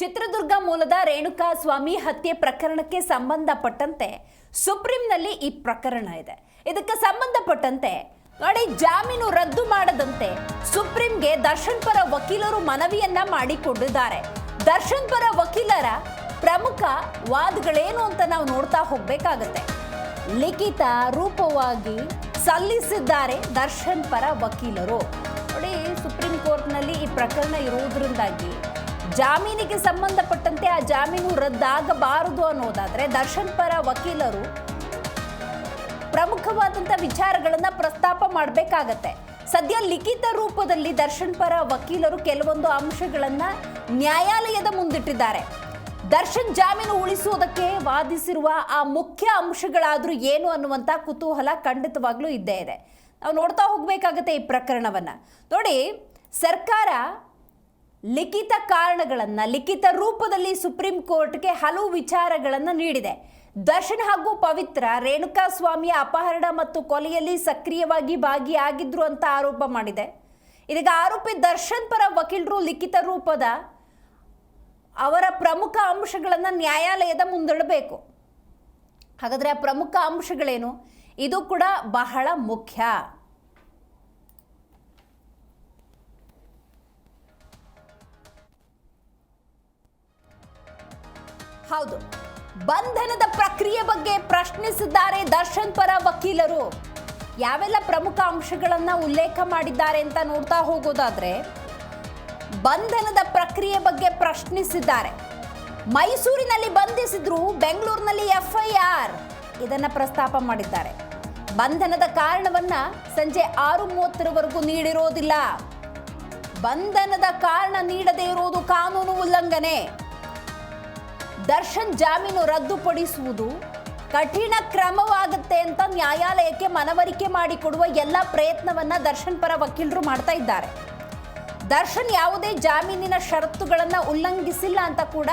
ಚಿತ್ರದುರ್ಗ ಮೂಲದ ರೇಣುಕಾ ಸ್ವಾಮಿ ಹತ್ಯೆ ಪ್ರಕರಣಕ್ಕೆ ಸಂಬಂಧಪಟ್ಟಂತೆ ಸುಪ್ರೀಂನಲ್ಲಿ ಈ ಪ್ರಕರಣ ಇದೆ. ಇದಕ್ಕೆ ಸಂಬಂಧಪಟ್ಟಂತೆ ನೋಡಿ ಜಾಮೀನು ರದ್ದು ಮಾಡದಂತೆ ಸುಪ್ರೀಂಗೆ ದರ್ಶನ್ ಪರ ವಕೀಲರು ಮನವಿಯನ್ನ ಮಾಡಿಕೊಂಡಿದ್ದಾರೆ. ದರ್ಶನ್ ಪರ ವಕೀಲರ ಪ್ರಮುಖ ವಾದಗಳೇನು ಅಂತ ನಾವು ನೋಡ್ತಾ ಹೋಗ್ಬೇಕಾಗತ್ತೆ. ಲಿಖಿತ ರೂಪವಾಗಿ ಸಲ್ಲಿಸಿದ್ದಾರೆ ದರ್ಶನ್ ಪರ ವಕೀಲರು. ನೋಡಿ, ಸುಪ್ರೀಂ ಕೋರ್ಟ್ನಲ್ಲಿ ಈ ಪ್ರಕರಣ ಇರುವುದರಿಂದಾಗಿ ಜಾಮೀನಿಗೆ ಸಂಬಂಧಪಟ್ಟಂತೆ ಆ ಜಾಮೀನು ರದ್ದಾಗಬಾರದು ಅನ್ನೋದಾದ್ರೆ ದರ್ಶನ್ ಪರ ವಕೀಲರು ಪ್ರಮುಖವಾದಂಥ ವಿಚಾರಗಳನ್ನ ಪ್ರಸ್ತಾಪ ಮಾಡಬೇಕಾಗತ್ತೆ. ಸದ್ಯ ಲಿಖಿತ ರೂಪದಲ್ಲಿ ದರ್ಶನ್ ಪರ ವಕೀಲರು ಕೆಲವೊಂದು ಅಂಶಗಳನ್ನ ನ್ಯಾಯಾಲಯದ ಮುಂದಿಟ್ಟಿದ್ದಾರೆ. ದರ್ಶನ್ ಜಾಮೀನು ಉಳಿಸುವುದಕ್ಕೆ ವಾದಿಸಿರುವ ಆ ಮುಖ್ಯ ಅಂಶಗಳಾದರೂ ಏನು ಅನ್ನುವಂಥ ಕುತೂಹಲ ಖಂಡಿತವಾಗ್ಲೂ ಇದ್ದೇ ಇದೆ. ನಾವು ನೋಡ್ತಾ ಹೋಗ್ಬೇಕಾಗತ್ತೆ ಈ ಪ್ರಕರಣವನ್ನ. ನೋಡಿ, ಸರ್ಕಾರ ಲಿಖಿತ ಕಾರಣಗಳನ್ನು, ಲಿಖಿತ ರೂಪದಲ್ಲಿ ಸುಪ್ರೀಂ ಕೋರ್ಟ್ಗೆ ಹಲವು ವಿಚಾರಗಳನ್ನು ನೀಡಿದೆ. ದರ್ಶನ್ ಹಾಗೂ ಪವಿತ್ರ, ರೇಣುಕಾ ಸ್ವಾಮಿಯ ಅಪಹರಣ ಮತ್ತು ಕೊಲೆಯಲ್ಲಿ ಸಕ್ರಿಯವಾಗಿ ಭಾಗಿಯಾಗಿದ್ರು ಅಂತ ಆರೋಪ ಮಾಡಿದೆ. ಇದೀಗ ಆರೋಪಿ ದರ್ಶನ್ ಪರ ವಕೀಲರು ಲಿಖಿತ ರೂಪದ ಅವರ ಪ್ರಮುಖ ಅಂಶಗಳನ್ನು ನ್ಯಾಯಾಲಯದ ಮುಂದಿಡಬೇಕು. ಹಾಗಾದರೆ ಆ ಪ್ರಮುಖ ಅಂಶಗಳೇನು? ಇದು ಕೂಡ ಬಹಳ ಮುಖ್ಯ. ಹೌದು. ಬಂಧನದ ಪ್ರಕ್ರಿಯೆ ಬಗ್ಗೆ ಪ್ರಶ್ನಿಸಿದ್ದಾರೆ ದರ್ಶನ್ ಪರ ವಕೀಲರು. ಯಾವೆಲ್ಲ ಪ್ರಮುಖ ಅಂಶಗಳನ್ನು ಉಲ್ಲೇಖ ಮಾಡಿದ್ದಾರೆ ಅಂತ ನೋಡ್ತಾ ಹೋಗೋದಾದ್ರೆ, ಬಂಧನದ ಪ್ರಕ್ರಿಯೆ ಬಗ್ಗೆ ಪ್ರಶ್ನಿಸಿದ್ದಾರೆ. ಮೈಸೂರಿನಲ್ಲಿ ಬಂಧಿಸಿದ್ರು, ಬೆಂಗಳೂರಿನಲ್ಲಿ ಎಫ್ಐಆರ್ ಇದನ್ನ ಪ್ರಸ್ತಾಪ ಮಾಡಿದ್ದಾರೆ. ಬಂಧನದ ಕಾರಣವನ್ನ ಸಂಜೆ ಆರು ಮೂವತ್ತರವರೆಗೂ ನೀಡಿರೋದಿಲ್ಲ. ಬಂಧನದ ಕಾರಣ ನೀಡದೇ ಇರುವುದು ಕಾನೂನು ಉಲ್ಲಂಘನೆ. ದರ್ಶನ್ ಜಾಮೀನು ರದ್ದುಪಡಿಸುವುದು ಕಠಿಣ ಕ್ರಮವಾಗುತ್ತೆ ಅಂತ ನ್ಯಾಯಾಲಯಕ್ಕೆ ಮನವರಿಕೆ ಮಾಡಿಕೊಡುವ ಎಲ್ಲ ಪ್ರಯತ್ನವನ್ನ ದರ್ಶನ್ ಪರ ವಕೀಲರು ಮಾಡ್ತಾ ಇದ್ದಾರೆ. ದರ್ಶನ್ ಯಾವುದೇ ಜಾಮೀನಿನ ಷರತ್ತುಗಳನ್ನ ಉಲ್ಲಂಘಿಸಿಲ್ಲ ಅಂತ ಕೂಡ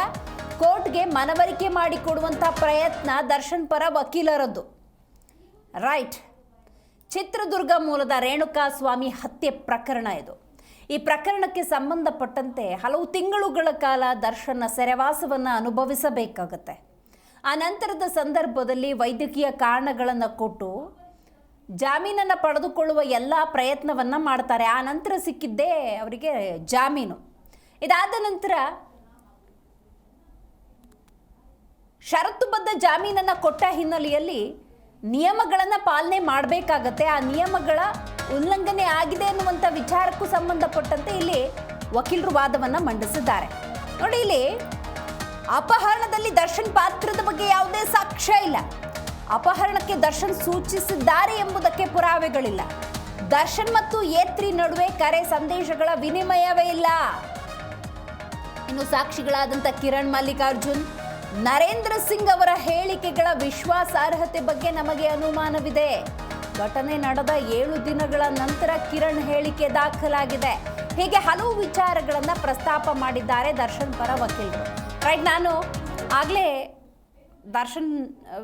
ಕೋರ್ಟ್ಗೆ ಮನವರಿಕೆ ಮಾಡಿಕೊಡುವಂಥ ಪ್ರಯತ್ನ ದರ್ಶನ್ ಪರ ವಕೀಲರದ್ದು. ರೈಟ್. ಚಿತ್ರದುರ್ಗ ಮೂಲದ ರೇಣುಕಾ ಸ್ವಾಮಿ ಹತ್ಯೆ ಪ್ರಕರಣ ಇದು. ಈ ಪ್ರಕರಣಕ್ಕೆ ಸಂಬಂಧಪಟ್ಟಂತೆ ಹಲವು ತಿಂಗಳುಗಳ ಕಾಲ ದರ್ಶನ ಸೆರೆವಾಸವನ್ನು ಅನುಭವಿಸಬೇಕಾಗತ್ತೆ. ಆ ನಂತರದ ಸಂದರ್ಭದಲ್ಲಿ ವೈದ್ಯಕೀಯ ಕಾರಣಗಳನ್ನು ಕೊಟ್ಟು ಜಾಮೀನನ್ನು ಪಡೆದುಕೊಳ್ಳುವ ಎಲ್ಲ ಪ್ರಯತ್ನವನ್ನು ಮಾಡ್ತಾರೆ. ಆ ನಂತರ ಸಿಕ್ಕಿದ್ದೇ ಅವರಿಗೆ ಜಾಮೀನು. ಇದಾದ ನಂತರ ಷರತ್ತುಬದ್ಧ ಜಾಮೀನನ್ನು ಕೊಟ್ಟ ಹಿನ್ನೆಲೆಯಲ್ಲಿ ನಿಯಮಗಳನ್ನು ಪಾಲನೆ ಮಾಡಬೇಕಾಗತ್ತೆ. ಆ ನಿಯಮಗಳ ಉಲ್ಲಂಘನೆ ಆಗಿದೆ ಅನ್ನುವಂಥ ವಿಚಾರಕ್ಕೂ ಸಂಬಂಧಪಟ್ಟಂತೆ ಇಲ್ಲಿ ವಕೀಲರು ವಾದವನ್ನು ಮಂಡಿಸಿದ್ದಾರೆ. ನೋಡಿ ಇಲ್ಲಿ ಅಪಹರಣದಲ್ಲಿ ದರ್ಶನ್ ಪಾತ್ರದ ಬಗ್ಗೆ ಯಾವುದೇ ಸಾಕ್ಷ್ಯ ಇಲ್ಲ. ಅಪಹರಣಕ್ಕೆ ದರ್ಶನ್ ಸೂಚಿಸಿದ್ದಾರೆ ಎಂಬುದಕ್ಕೆ ಪುರಾವೆಗಳಿಲ್ಲ. ದರ್ಶನ್ ಮತ್ತು ಏತ್ರಿ ನಡುವೆ ಕರೆ ಸಂದೇಶಗಳ ವಿನಿಮಯವೇ ಇಲ್ಲ. ಇನ್ನು ಸಾಕ್ಷಿಗಳಾದಂಥ ಕಿರಣ್ ಮಲ್ಲಿಕಾರ್ಜುನ್, ನರೇಂದ್ರ ಸಿಂಗ್ ಅವರ ಹೇಳಿಕೆಗಳ ವಿಶ್ವಾಸಾರ್ಹತೆ ಬಗ್ಗೆ ನಮಗೆ ಅನುಮಾನವಿದೆ. ಘಟನೆ ನಡೆದ ಏಳು ದಿನಗಳ ನಂತರ ಕಿರಣ್ ಹೇಳಿಕೆ ದಾಖಲಾಗಿದೆ. ಹೀಗೆ ಹಲವು ವಿಚಾರಗಳನ್ನು ಪ್ರಸ್ತಾಪ ಮಾಡಿದ್ದಾರೆ ದರ್ಶನ್ ಪರ ವಕೀಲರು. ರೈಟ್, ನಾನು ಆಗಲೇ ದರ್ಶನ್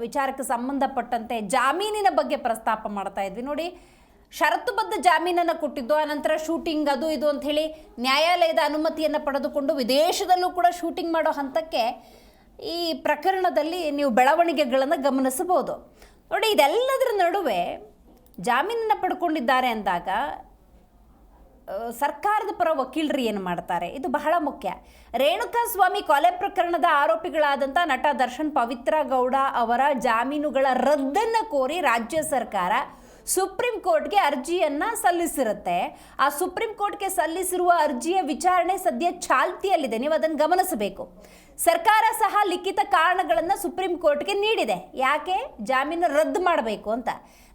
ವಿಚಾರಕ್ಕೆ ಸಂಬಂಧಪಟ್ಟಂತೆ ಜಾಮೀನಿನ ಬಗ್ಗೆ ಪ್ರಸ್ತಾಪ ಮಾಡ್ತಾ ಇದ್ವಿ. ನೋಡಿ, ಷರತ್ತುಬದ್ಧ ಜಾಮೀನನ್ನು ಕೊಟ್ಟಿದ್ದು, ಆನಂತರ ಶೂಟಿಂಗ್ ಅದು ಇದು ಅಂತ ಹೇಳಿ ನ್ಯಾಯಾಲಯದ ಅನುಮತಿಯನ್ನು ಪಡೆದುಕೊಂಡು ವಿದೇಶದಲ್ಲೂ ಕೂಡ ಶೂಟಿಂಗ್ ಮಾಡೋ ಹಂತಕ್ಕೆ ಈ ಪ್ರಕರಣದಲ್ಲಿ ನೀವು ಬೆಳವಣಿಗೆಗಳನ್ನು ಗಮನಿಸಬಹುದು. ನೋಡಿ, ಇದೆಲ್ಲದರ ನಡುವೆ ಜಾಮೀನನ್ನು ಪಡ್ಕೊಂಡಿದ್ದಾರೆ ಅಂದಾಗ ಸರ್ಕಾರದ ಪರ ವಕೀಲರು ಏನು ಮಾಡ್ತಾರೆ? ಇದು ಬಹಳ ಮುಖ್ಯ. ರೇಣುಕಾ ಸ್ವಾಮಿ ಕೊಲೆ ಪ್ರಕರಣದ ಆರೋಪಿಗಳಾದಂಥ ನಟ ದರ್ಶನ್ ಪವಿತ್ರ ಗೌಡ ಅವರ ಜಾಮೀನುಗಳ ರದ್ದನ್ನು ಕೋರಿ ರಾಜ್ಯ ಸರ್ಕಾರ ಸುಪ್ರೀಂ ಕೋರ್ಟ್ಗೆ ಅರ್ಜಿಯನ್ನು ಸಲ್ಲಿಸಿರುತ್ತೆ. ಆ ಸುಪ್ರೀಂ ಕೋರ್ಟ್ಗೆ ಸಲ್ಲಿಸಿರುವ ಅರ್ಜಿಯ ವಿಚಾರಣೆ ಸದ್ಯ ಚಾಲ್ತಿಯಲ್ಲಿದೆ. ನೀವು ಅದನ್ನು ಗಮನಿಸಬೇಕು. ಸರ್ಕಾರ ಸಹ ಲಿಖಿತ ಕಾರಣಗಳನ್ನು ಸುಪ್ರೀಂ ಕೋರ್ಟ್ಗೆ ನೀಡಿದೆ. ಯಾಕೆ? ಜಾಮೀನು ರದ್ದು ಮಾಡಬೇಕು ಅಂತ.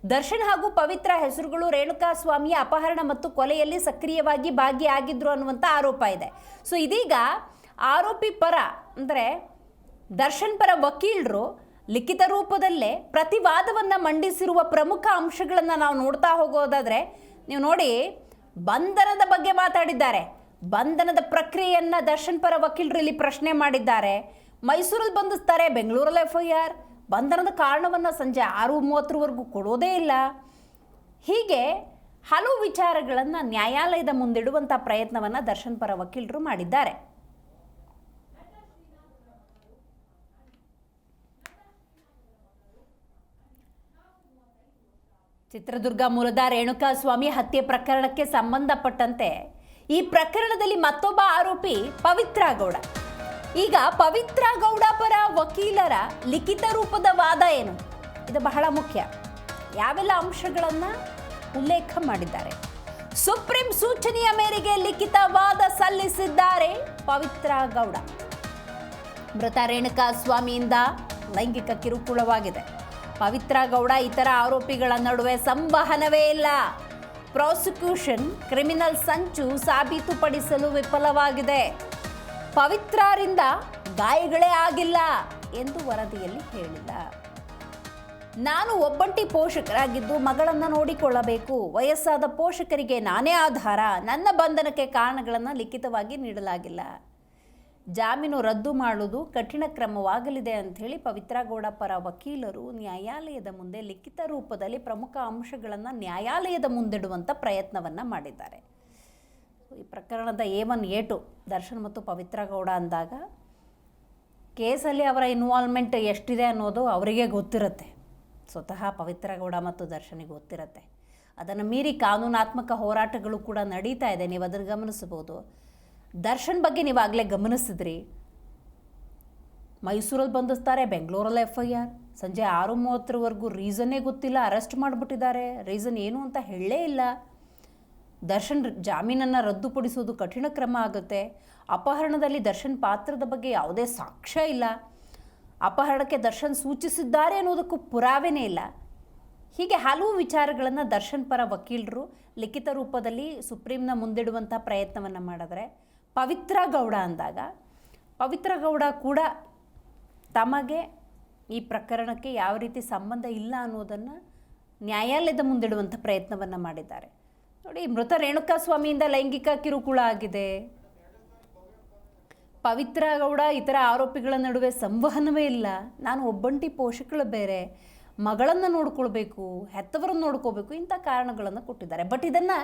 ದರ್ಶನ್ ಹಾಗೂ ಪವಿತ್ರ ಹೆಸರುಗಳು ರೇಣುಕಾ ಸ್ವಾಮಿಯ ಅಪಹರಣ ಮತ್ತು ಕೊಲೆಯಲ್ಲಿ ಸಕ್ರಿಯವಾಗಿ ಭಾಗಿಯಾಗಿದ್ರು ಅನ್ನುವಂಥ ಆರೋಪ ಇದೆ. ಸೊ ಇದೀಗ ಆರೋಪಿ ಪರ, ಅಂದರೆ ದರ್ಶನ್ ಪರ ವಕೀಲರು ಲಿಖಿತ ರೂಪದಲ್ಲೇ ಪ್ರತಿವಾದವನ್ನು ಮಂಡಿಸಿರುವ ಪ್ರಮುಖ ಅಂಶಗಳನ್ನು ನಾವು ನೋಡ್ತಾ ಹೋಗೋದಾದರೆ, ನೀವು ನೋಡಿ, ಬಂಧನದ ಬಗ್ಗೆ ಮಾತಾಡಿದ್ದಾರೆ. ಬಂಧನದ ಪ್ರಕ್ರಿಯೆಯನ್ನು ದರ್ಶನ್ ಪರ ವಕೀಲರು ಇಲ್ಲಿ ಪ್ರಶ್ನೆ ಮಾಡಿದ್ದಾರೆ. ಮೈಸೂರಲ್ಲಿ ಬಂಧಿಸ್ತಾರೆ ಬೆಂಗಳೂರಲ್ಲಿ ಎಫ್ ಐ ಆರ್ ಬಂಧನದ ಕಾರಣವನ್ನು ಸಂಜೆ ಆರು ಮೂವತ್ತರವರೆಗೂ ಕೊಡೋದೇ ಇಲ್ಲ. ಹೀಗೆ ಹಲವು ವಿಚಾರಗಳನ್ನು ನ್ಯಾಯಾಲಯದ ಮುಂದಿಡುವಂಥ ಪ್ರಯತ್ನವನ್ನು ದರ್ಶನ್ ಪರ ವಕೀಲರು ಮಾಡಿದ್ದಾರೆ. ಚಿತ್ರದುರ್ಗ ಮೂಲದ ರೇಣುಕಾಸ್ವಾಮಿ ಹತ್ಯೆ ಪ್ರಕರಣಕ್ಕೆ ಸಂಬಂಧಪಟ್ಟಂತೆ ಈ ಪ್ರಕರಣದಲ್ಲಿ ಮತ್ತೊಬ್ಬ ಆರೋಪಿ ಪವಿತ್ರ ಗೌಡ. ಈಗ ಪವಿತ್ರ ಗೌಡ ಪರ ವಕೀಲರ ಲಿಖಿತ ರೂಪದ ವಾದ ಏನು? ಇದು ಬಹಳ ಮುಖ್ಯ. ಯಾವೆಲ್ಲ ಅಂಶಗಳನ್ನು ಉಲ್ಲೇಖ ಮಾಡಿದ್ದಾರೆ? ಸುಪ್ರೀಂ ಸೂಚನೆಯ ಮೇರೆಗೆ ಲಿಖಿತ ವಾದ ಸಲ್ಲಿಸಿದ್ದಾರೆ ಪವಿತ್ರ ಗೌಡ. ಮೃತ ರೇಣುಕಾ ಸ್ವಾಮಿಯಿಂದ ಲೈಂಗಿಕ ಕಿರುಕುಳವಾಗಿದೆ. ಪವಿತ್ರ ಗೌಡ ಇತರ ಆರೋಪಿಗಳ ನಡುವೆ ಸಂವಹನವೇ ಇಲ್ಲ. ಪ್ರಾಸಿಕ್ಯೂಷನ್ ಕ್ರಿಮಿನಲ್ ಸಂಚು ಸಾಬೀತುಪಡಿಸಲು ವಿಫಲವಾಗಿದೆ. ಪವಿತ್ರರಿಂದ ಗಾಯಗಳೇ ಆಗಿಲ್ಲ ಎಂದು ವರದಿಯಲ್ಲಿ ಹೇಳಿಲ್ಲ. ನಾನು ಒಬ್ಬಂಟಿ ಪೋಷಕರಾಗಿದ್ದು ಮಗಳನ್ನು ನೋಡಿಕೊಳ್ಳಬೇಕು. ವಯಸ್ಸಾದ ಪೋಷಕರಿಗೆ ನಾನೇ ಆಧಾರ. ನನ್ನ ಬಂಧನಕ್ಕೆ ಕಾರಣಗಳನ್ನು ಲಿಖಿತವಾಗಿ ನೀಡಲಾಗಿಲ್ಲ. ಜಾಮೀನು ರದ್ದು ಮಾಡುವುದು ಕಠಿಣ ಕ್ರಮವಾಗಲಿದೆ ಅಂಥೇಳಿ ಪವಿತ್ರಗೌಡ ಪರ ವಕೀಲರು ನ್ಯಾಯಾಲಯದ ಮುಂದೆ ಲಿಖಿತ ರೂಪದಲ್ಲಿ ಪ್ರಮುಖ ಅಂಶಗಳನ್ನು ನ್ಯಾಯಾಲಯದ ಮುಂದಿಡುವಂಥ ಪ್ರಯತ್ನವನ್ನು ಮಾಡಿದ್ದಾರೆ. ಈ ಪ್ರಕರಣದ A one A two Darshan ಮತ್ತು ಪವಿತ್ರ ಗೌಡ ಅಂದಾಗ ಕೇಸಲ್ಲಿ ಅವರ ಇನ್ವಾಲ್ವ್ಮೆಂಟ್ ಎಷ್ಟಿದೆ ಅನ್ನೋದು ಅವರಿಗೆ ಗೊತ್ತಿರುತ್ತೆ. ಸ್ವತಃ ಪವಿತ್ರ ಗೌಡ ಮತ್ತು ದರ್ಶನಿಗೆ ಗೊತ್ತಿರುತ್ತೆ. ಅದನ್ನು ಮೀರಿ ಕಾನೂನಾತ್ಮಕ ಹೋರಾಟಗಳು ಕೂಡ ನಡೀತಾ ಇದೆ. ನೀವು ಅದನ್ನು ಗಮನಿಸಬಹುದು. ದರ್ಶನ್ ಬಗ್ಗೆ ನೀವಾಗಲೇ ಗಮನಿಸಿದ್ರಿ. ಮೈಸೂರಲ್ಲಿ ಬಂಧಿಸ್ತಾರೆ, ಬೆಂಗಳೂರಲ್ಲಿ ಎಫ್ ಐ ಆರ್ ಸಂಜೆ ಆರು ಮೂವತ್ತರವರೆಗೂ ರೀಸನ್ನೇ ಗೊತ್ತಿಲ್ಲ ಅರೆಸ್ಟ್ ಮಾಡಿಬಿಟ್ಟಿದ್ದಾರೆ. ರೀಸನ್ ಏನು ಅಂತ ಹೇಳಲೇ ಇಲ್ಲ. ದರ್ಶನ್ ಜಾಮೀನನ್ನು ರದ್ದುಪಡಿಸೋದು ಕಠಿಣ ಕ್ರಮ ಆಗುತ್ತೆ. ಅಪಹರಣದಲ್ಲಿ ದರ್ಶನ್ ಪಾತ್ರದ ಬಗ್ಗೆ ಯಾವುದೇ ಸಾಕ್ಷ್ಯ ಇಲ್ಲ. ಅಪಹರಣಕ್ಕೆ ದರ್ಶನ್ ಸೂಚಿಸಿದ್ದಾರೆ ಅನ್ನೋದಕ್ಕೂ ಪುರಾವೆನೇ ಇಲ್ಲ. ಹೀಗೆ ಹಲವು ವಿಚಾರಗಳನ್ನು ದರ್ಶನ್ ಪರ ವಕೀಲರು ಲಿಖಿತ ರೂಪದಲ್ಲಿ ಸುಪ್ರೀಂನ ಮುಂದಿಡುವಂಥ ಪ್ರಯತ್ನವನ್ನು ಮಾಡಿದ್ರೆ, ಪವಿತ್ರ ಗೌಡ ಅಂದಾಗ, ಪವಿತ್ರ ಗೌಡ ಕೂಡ ತಮಗೆ ಈ ಪ್ರಕರಣಕ್ಕೆ ಯಾವ ರೀತಿ ಸಂಬಂಧ ಇಲ್ಲ ಅನ್ನೋದನ್ನು ನ್ಯಾಯಾಲಯದ ಮುಂದಿಡುವಂಥ ಪ್ರಯತ್ನವನ್ನು ಮಾಡಿದ್ದಾರೆ. ನೋಡಿ, ಮೃತ ರೇಣುಕಾ ಸ್ವಾಮಿಯಿಂದ ಲೈಂಗಿಕ ಕಿರುಕುಳ ಆಗಿದೆ. ಪವಿತ್ರ ಗೌಡ, ಇತರ ಆರೋಪಿಗಳ ನಡುವೆ ಸಂವಹನವೇ ಇಲ್ಲ. ನಾನು ಒಬ್ಬಂಟಿ ಪೋಷಕಳು ಬೇರೆ. ಮಗಳನ್ನು ನೋಡ್ಕೊಳ್ಬೇಕು, ಹೆತ್ತವರನ್ನು ನೋಡ್ಕೋಬೇಕು ಇಂಥ ಕಾರಣಗಳನ್ನು ಕೊಟ್ಟಿದ್ದಾರೆ. ಬಟ್ ಇದನ್ನು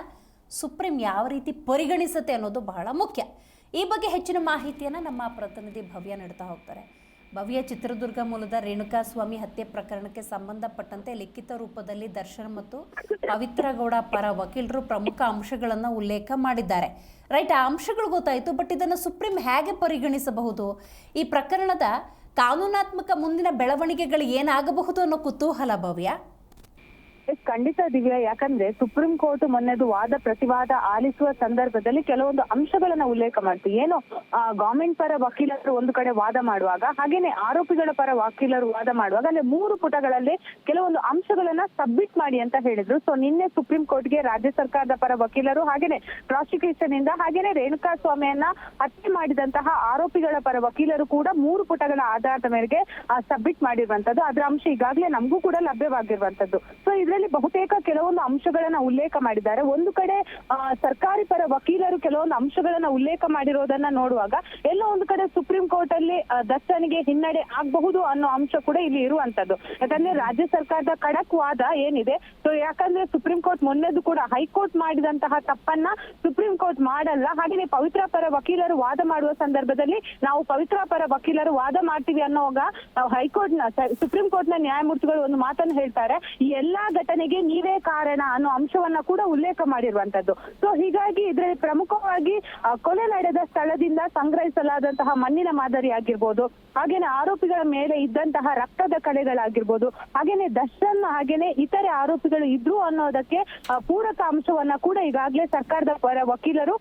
ಸುಪ್ರೀಂ ಯಾವ ರೀತಿ ಪರಿಗಣಿಸುತ್ತೆ ಅನ್ನೋದು ಬಹಳ ಮುಖ್ಯ. ಈ ಬಗ್ಗೆ ಹೆಚ್ಚಿನ ಮಾಹಿತಿಯನ್ನು ನಮ್ಮ ಪ್ರತಿನಿಧಿ ಭವ್ಯ ನೀಡ್ತಾ ಹೋಗ್ತಾರೆ. ಭವ್ಯ ಚಿತ್ರದುರ್ಗ ಮೂಲದ ರೇಣುಕಾ ಸ್ವಾಮಿ ಹತ್ಯೆ ಪ್ರಕರಣಕ್ಕೆ ಸಂಬಂಧಪಟ್ಟಂತೆ ಲಿಖಿತ ರೂಪದಲ್ಲಿ ದರ್ಶನ್ ಮತ್ತು ಪವಿತ್ರ ಗೌಡ ಪರ ವಕೀಲರು ಪ್ರಮುಖ ಅಂಶಗಳನ್ನು ಉಲ್ಲೇಖ ಮಾಡಿದ್ದಾರೆ. ರೈಟ್, ಆ ಅಂಶಗಳು ಗೊತ್ತಾಯಿತು ಬಟ್ ಇದನ್ನು ಸುಪ್ರೀಂ ಹೇಗೆ ಪರಿಗಣಿಸಬಹುದು? ಈ ಪ್ರಕರಣದ ಕಾನೂನಾತ್ಮಕ ಮುಂದಿನ ಬೆಳವಣಿಗೆಗಳು ಏನಾಗಬಹುದು ಅನ್ನೋ ಕುತೂಹಲ ಭವ್ಯ. ಖಂಡಿತ ದಿವ್ಯಾ, ಯಾಕಂದ್ರೆ ಸುಪ್ರೀಂ ಕೋರ್ಟ್ ಮೊನ್ನೆದು ವಾದ ಪ್ರತಿವಾದ ಆಲಿಸುವ ಸಂದರ್ಭದಲ್ಲಿ ಕೆಲವೊಂದು ಅಂಶಗಳನ್ನ ಉಲ್ಲೇಖ ಮಾಡ್ತು. ಏನು ಗವರ್ಮೆಂಟ್ ಪರ ವಕೀಲರು ಒಂದು ಕಡೆ ವಾದ ಮಾಡುವಾಗ, ಹಾಗೇನೆ ಆರೋಪಿಗಳ ಪರ ವಕೀಲರು ವಾದ ಮಾಡುವಾಗ, ಅಲ್ಲಿ ಮೂರು ಪುಟಗಳಲ್ಲಿ ಕೆಲವೊಂದು ಅಂಶಗಳನ್ನ ಸಬ್ಮಿಟ್ ಮಾಡಿ ಅಂತ ಹೇಳಿದ್ರು. ಸೊ ನಿನ್ನೆ ಸುಪ್ರೀಂ ಕೋರ್ಟ್ಗೆ ರಾಜ್ಯ ಸರ್ಕಾರದ ಪರ ವಕೀಲರು, ಹಾಗೇನೆ ಪ್ರಾಸಿಕ್ಯೂಷನ್ ಇಂದ ಹಾಗೇನೆ ರೇಣುಕಾ ಸ್ವಾಮಿಯನ್ನ ಹತ್ಯೆ ಮಾಡಿದಂತಹ ಆರೋಪಿಗಳ ಪರ ವಕೀಲರು ಕೂಡ ಮೂರು ಪುಟಗಳ ಆಧಾರದ ಮೇರೆಗೆ ಸಬ್ಮಿಟ್ ಮಾಡಿರುವಂತದ್ದು. ಅದರ ಅಂಶ ಈಗಾಗಲೇ ನಮಗೂ ಕೂಡ ಲಭ್ಯವಾಗಿರುವಂತದ್ದು. ಸೊ ಇದರಲ್ಲಿ ಬಹುತೇಕ ಕೆಲವೊಂದು ಅಂಶಗಳನ್ನ ಉಲ್ಲೇಖ ಮಾಡಿದ್ದಾರೆ. ಒಂದು ಕಡೆ ಸರ್ಕಾರಿ ಪರ ವಕೀಲರು ಕೆಲವೊಂದು ಅಂಶಗಳನ್ನ ಉಲ್ಲೇಖ ಮಾಡಿರೋದನ್ನ ನೋಡುವಾಗ, ಎಲ್ಲೋ ಒಂದು ಕಡೆ ಸುಪ್ರೀಂ ಕೋರ್ಟ್ ಅಲ್ಲಿ ದತ್ತನಿಗೆ ಹಿನ್ನಡೆ ಆಗಬಹುದು ಅನ್ನೋ ಅಂಶ ಕೂಡ ಇಲ್ಲಿ ಇರುವಂತದ್ದು. ಯಾಕಂದ್ರೆ ರಾಜ್ಯ ಸರ್ಕಾರದ ಕಡಕ್ ವಾದ ಏನಿದೆ? ಸೊ ಯಾಕಂದ್ರೆ ಸುಪ್ರೀಂ ಕೋರ್ಟ್ ಮೊನ್ನೆದು ಕೂಡ ಹೈಕೋರ್ಟ್ ಮಾಡಿದಂತಹ ತಪ್ಪನ್ನ ಸುಪ್ರೀಂ ಕೋರ್ಟ್ ಮಾಡಲ್ಲ. ಹಾಗೆಯೇ ಪವಿತ್ರ ಪರ ವಕೀಲರು ವಾದ ಮಾಡುವ ಸಂದರ್ಭದಲ್ಲಿ ನಾವು ಪವಿತ್ರ ಪರ ವಕೀಲರು ವಾದ ಮಾಡ್ತೀವಿ ಅನ್ನೋವಾಗ ನಾವು ಹೈಕೋರ್ಟ್ನ ಸುಪ್ರೀಂ ಕೋರ್ಟ್ನ ನ್ಯಾಯಮೂರ್ತಿಗಳು ಒಂದು ಮಾತನ್ನು ಹೇಳ್ತಾರೆ. ಈ ಎಲ್ಲಾ ಘಟನೆಗೆ ನೀವೇ ಕಾರಣ ಅನ್ನೋ ಅಂಶವನ್ನ ಕೂಡ ಉಲ್ಲೇಖ ಮಾಡಿರುವಂತದ್ದು. ಸೊ ಹೀಗಾಗಿ ಇದರಲ್ಲಿ ಪ್ರಮುಖವಾಗಿ ಕೊಲೆ ನಡೆದ ಸ್ಥಳದಿಂದ ಸಂಗ್ರಹಿಸಲಾದಂತಹ ಮಣ್ಣಿನ ಮಾದರಿ ಆಗಿರ್ಬೋದು, ಹಾಗೇನೆ ಆರೋಪಿಗಳ ಮೇಲೆ ಇದ್ದಂತಹ ರಕ್ತದ ಕಲೆಗಳಾಗಿರ್ಬೋದು ಹಾಗೇನೆ ದರ್ಶನ್, ಹಾಗೇನೆ ಇತರೆ ಆರೋಪಿಗಳು ಇದ್ರು ಅನ್ನೋದಕ್ಕೆ ಪೂರಕ ಅಂಶವನ್ನ ಕೂಡ ಈಗಾಗಲೇ ಸರ್ಕಾರದ ಪರ ವಕೀಲರು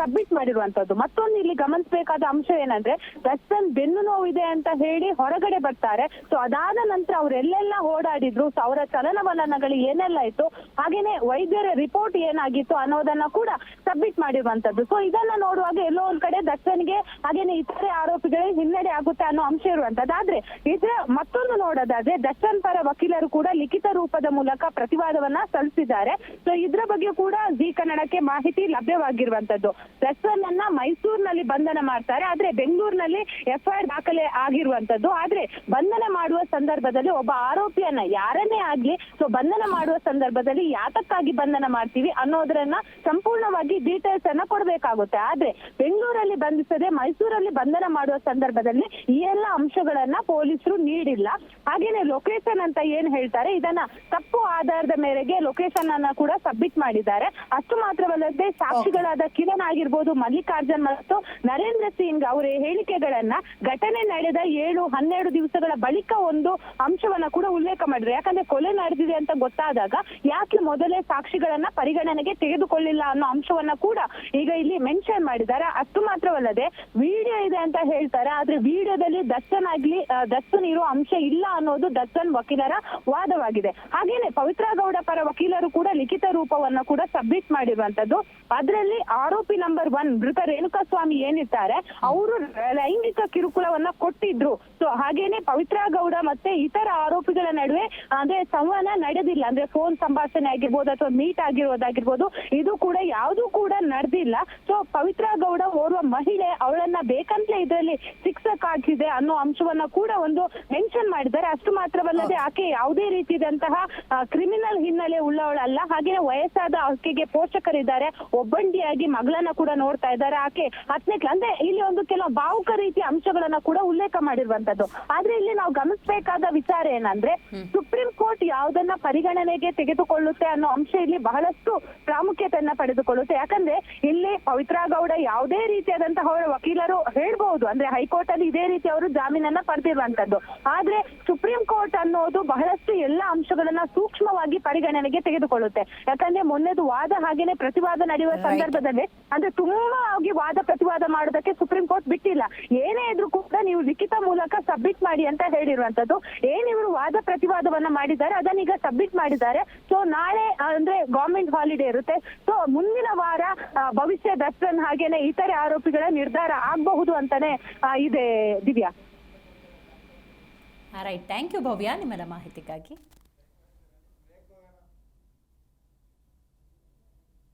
ಸಬ್ಮಿಟ್ ಮಾಡಿರುವಂತದ್ದು. ಮತ್ತೊಂದು ಇಲ್ಲಿ ಗಮನಿಸಬೇಕಾದ ಅಂಶ ಏನಂದ್ರೆ, ದರ್ಶನ್ ಬೆನ್ನು ನೋವಿದೆ ಅಂತ ಹೇಳಿ ಹೊರಗಡೆ ಬರ್ತಾರೆ. ಸೊ ಅದಾದ ನಂತರ ಅವ್ರೆಲ್ಲೆಲ್ಲ ಓಡಾಡಿದ್ರು. ಅವರ ಚಲನವಲನಗಳು ಏನೆಲ್ಲ ಇತ್ತು, ಹಾಗೇನೆ ವೈದ್ಯರ ರಿಪೋರ್ಟ್ ಏನಾಗಿತ್ತು ಅನ್ನೋದನ್ನ ಕೂಡ ಸಬ್ಮಿಟ್ ಮಾಡಿರುವಂತದ್ದು ಸೊ ಇದನ್ನ ನೋಡುವಾಗ ಎಲ್ಲೋ ಒಂದ್ ಕಡೆ ದರ್ಶನ್ಗೆ ಹಾಗೇನೆ ಇತರೆ ಆರೋಪಿಗಳಿಗೆ ಹಿನ್ನಡೆ ಆಗುತ್ತೆ ಅನ್ನೋ ಅಂಶ ಇರುವಂತದ್ದು ಆದ್ರೆ, ಇದ್ರ ಮತ್ತೊಂದು ನೋಡೋದಾದ್ರೆ, ದರ್ಶನ್ ಪರ ವಕೀಲರು ಕೂಡ ಲಿಖಿತ ರೂಪದ ಮೂಲಕ ಪ್ರತಿವಾದವನ್ನ ಸಲ್ಲಿಸಿದ್ದಾರೆ. ಸೊ ಇದ್ರ ಬಗ್ಗೆ ಕೂಡ ಜಿ ಕನ್ನಡಕ್ಕೆ ಮಾಹಿತಿ ಲಭ್ಯವಾಗಿರುವಂತದ್ದು ದರ್ಶನ್ ಅನ್ನ ಮೈಸೂರಿನಲ್ಲಿ ಬಂಧನ ಮಾಡ್ತಾರೆ. ಆದ್ರೆ, ಬೆಂಗಳೂರಿನಲ್ಲಿ ಎಫ್ಐಆರ್ ದಾಖಲೆ ಆಗಿರುವಂತದ್ದು ಆದ್ರೆ, ಬಂಧನ ಮಾಡುವ ಸಂದರ್ಭದಲ್ಲಿ ಒಬ್ಬ ಆರೋಪಿಯನ್ನ ಯಾರನ್ನೇ ಆಗ್ಲಿ ಸೊ ಬಂಧನ ಬಂಧನ ಮಾಡುವ ಸಂದರ್ಭದಲ್ಲಿ ಯಾತಕ್ಕಾಗಿ ಬಂಧನ ಮಾಡ್ತೀವಿ ಅನ್ನೋದ್ರನ್ನ ಸಂಪೂರ್ಣವಾಗಿ ಡೀಟೇಲ್ಸ್ ಅನ್ನ ಕೊಡ್ಬೇಕಾಗುತ್ತೆ. ಆದ್ರೆ ಬೆಂಗಳೂರಲ್ಲಿ ಬಂಧಿಸದೆ ಮೈಸೂರಲ್ಲಿ ಬಂಧನ ಮಾಡುವ ಸಂದರ್ಭದಲ್ಲಿ ಈ ಎಲ್ಲ ಅಂಶಗಳನ್ನ ಪೊಲೀಸರು ನೀಡಿಲ್ಲ. ಹಾಗೇನೆ ಲೊಕೇಶನ್ ಅಂತ ಏನ್ ಹೇಳ್ತಾರೆ, ಇದನ್ನ ತಪ್ಪು ಆಧಾರದ ಮೇರೆಗೆ ಲೊಕೇಶನ್ ಅನ್ನ ಕೂಡ ಸಬ್ಮಿಟ್ ಮಾಡಿದ್ದಾರೆ. ಅಷ್ಟು ಮಾತ್ರವಲ್ಲದೆ ಸಾಕ್ಷಿಗಳಾದ ಕಿರಣ್ ಆಗಿರ್ಬೋದು, ಮಲ್ಲಿಕಾರ್ಜುನ್ ಮತ್ತು ನರೇಂದ್ರ ಸಿಂಗ್ ಅವರ ಹೇಳಿಕೆಗಳನ್ನ ಘಟನೆ ನಡೆದ ಏಳು, ಹನ್ನೆರಡು ದಿವಸಗಳ ಬಳಿಕ ಒಂದು ಅಂಶವನ್ನ ಕೂಡ ಉಲ್ಲೇಖ ಮಾಡಿದ್ರು. ಯಾಕಂದ್ರೆ ಕೊಲೆ ನಡೆದಿದೆ ಅಂತ ಗೊತ್ತಾದಾಗ ಯಾಕೆ ಮೊದಲೇ ಸಾಕ್ಷಿಗಳನ್ನ ಪರಿಗಣನೆಗೆ ತೆಗೆದುಕೊಳ್ಳಿಲ್ಲ ಅನ್ನೋ ಅಂಶವನ್ನ ಕೂಡ ಈಗ ಇಲ್ಲಿ ಮೆನ್ಷನ್ ಮಾಡಿದ್ದಾರೆ. ಅಷ್ಟು ಮಾತ್ರವಲ್ಲದೆ ವಿಡಿಯೋ ಇದೆ ಅಂತ ಹೇಳ್ತಾರೆ. ಆದ್ರೆ ವಿಡಿಯೋದಲ್ಲಿ ದತ್ತನ್ ಆಗ್ಲಿ ದತ್ತನ್ ಇರೋ ಅಂಶ ಇಲ್ಲ ಅನ್ನೋದು ದತ್ತನ್ ವಕೀಲರ ವಾದವಾಗಿದೆ. ಹಾಗೇನೆ ಪವಿತ್ರ ಗೌಡ ಪರ ವಕೀಲರು ಕೂಡ ಲಿಖಿತ ರೂಪವನ್ನ ಕೂಡ ಸಬ್ಮಿಟ್ ಮಾಡಿರುವಂತದ್ದು ಅದರಲ್ಲಿ ಆರೋಪಿ ನಂಬರ್ ಒನ್ ಮೃತ ರೇಣುಕಾ ಸ್ವಾಮಿ ಏನಿರ್ತಾರೆ, ಅವರು ಲೈಂಗಿಕ ಕಿರುಕುಳವನ್ನ ಕೊಟ್ಟಿದ್ರು. ಸೊ ಹಾಗೇನೆ ಪವಿತ್ರ ಗೌಡ ಮತ್ತೆ ಇತರ ಆರೋಪಿಗಳ ನಡುವೆ, ಅಂದ್ರೆ ಸಂವಹನ ನಡೆದಿಲ್ಲ. ಅಂದ್ರೆ ಫೋನ್ ಸಂಭಾಷಣೆ ಆಗಿರ್ಬೋದು ಅಥವಾ ಮೀಟ್ ಆಗಿರೋದಾಗಿರ್ಬೋದು ಇದು ಕೂಡ ಯಾವುದು ಕೂಡ ನಡೆದಿಲ್ಲ. ಸೊ ಪವಿತ್ರ ಗೌಡ ಓರ್ವ ಮಹಿಳೆ ಅವಳನ್ನ ಬೇಕಂತಲೇ ಇದರಲ್ಲಿ ಶಿಕ್ಷಕ ಆಗಿದೆ ಅನ್ನೋ ಅಂಶವನ್ನ ಕೂಡ ಒಂದು ಮೆನ್ಷನ್ ಮಾಡಿದ್ದಾರೆ. ಅಷ್ಟು ಮಾತ್ರವಲ್ಲದೆ ಆಕೆ ಯಾವುದೇ ರೀತಿಯಾದಂತಹ ಕ್ರಿಮಿನಲ್ ಹಿನ್ನೆಲೆ ಉಳ್ಳವಳಲ್ಲ. ಹಾಗೆಯೇ ವಯಸ್ಸಾದ ಆಕೆಗೆ ಪೋಷಕರಿದ್ದಾರೆ. ಒಬ್ಬಂಡಿಯಾಗಿ ಮಗಳನ್ನ ಕೂಡ ನೋಡ್ತಾ ಇದ್ದಾರೆ. ಆಕೆ ಹತ್ತನೇ ಅಂದ್ರೆ ಇಲ್ಲಿ ಒಂದು ಕೆಲವು ಭಾವುಕ ರೀತಿಯ ಅಂಶಗಳನ್ನ ಕೂಡ ಉಲ್ಲೇಖ ಮಾಡಿರುವಂತದ್ದು. ಆದ್ರೆ ಇಲ್ಲಿ ನಾವು ಗಮನಿಸಬೇಕಾದ ವಿಚಾರ ಏನಂದ್ರೆ ಸುಪ್ರೀಂ ಕೋರ್ಟ್ ಯಾವ್ದನ್ನ ಪರಿಗಣನೆಗೆ ತೆಗೆದುಕೊಳ್ಳುತ್ತೆ ಅನ್ನೋ ಅಂಶ ಇಲ್ಲಿ ಬಹಳಷ್ಟು ಪ್ರಾಮುಖ್ಯತೆಯನ್ನ ಪಡೆದುಕೊಳ್ಳುತ್ತೆ. ಯಾಕಂದ್ರೆ ಇಲ್ಲಿ ಪವಿತ್ರ ಗೌಡ ಯಾವುದೇ ರೀತಿಯಾದಂತಹ ಅವರ ವಕೀಲರು ಹೇಳ್ಬಹುದು ಅಂದ್ರೆ ಹೈಕೋರ್ಟ್ ಅಲ್ಲಿ ಇದೇ ರೀತಿ ಅವರು ಜಾಮೀನನ್ನ ಪಡೆದಿರುವಂತದ್ದು. ಆದ್ರೆ ಸುಪ್ರೀಂ ಕೋರ್ಟ್ ಅನ್ನೋದು ಬಹಳಷ್ಟು ಎಲ್ಲ ಅಂಶಗಳನ್ನ ಸೂಕ್ಷ್ಮವಾಗಿ ಪರಿಗಣನೆಗೆ ತೆಗೆದುಕೊಳ್ಳುತ್ತೆ. ಯಾಕಂದ್ರೆ ಮೊನ್ನೆದು ವಾದ ಹಾಗೇನೆ ಪ್ರತಿವಾದ ನಡೆಯುವ ಸಂದರ್ಭದಲ್ಲಿ ಅಂದ್ರೆ ತುಂಬಾ ಆಗಿ ವಾದ ಪ್ರತಿವಾದ ಮಾಡೋದಕ್ಕೆ ಸುಪ್ರೀಂ ಕೋರ್ಟ್ ಬಿಟ್ಟಿಲ್ಲ. ಏನೇ ಇದ್ರು ಕೂಡ ನೀವು ಲಿಖಿತ ಮೂಲಕ ಸಬ್ಮಿಟ್ ಮಾಡಿ ಅಂತ ಹೇಳಿರುವಂತದ್ದು. ಏನ್ ಇವರು ವಾದ ಪ್ರತಿವಾದವನ್ನ ಮಾಡಿದ್ದಾರೆ ಅದನ್ನೀಗ ಸಬ್ಮಿಟ್ ಮಾಡಿದ್ದಾರೆ. ಸೊ ನಾಳೆ ಅಂದ್ರೆ ಗವರ್ಮೆಂಟ್ ಹಾಲಿಡೇ ಇರುತ್ತೆ. ಸೊ ಮುಂದಿನ ವಾರ ಭವಿಷ್ಯ ದರ್ಶನ್ ಹಾಗೇನೆ ಇತರೆ ಆರೋಪಿಗಳ ನಿರ್ಧಾರ ಆಗಬಹುದು ಅಂತಾನೆ ಇದೆ Divya. Right thank you Bhavya, ನಿಮ್ಮೆಲ್ಲ ಮಾಹಿತಿಗಾಗಿ.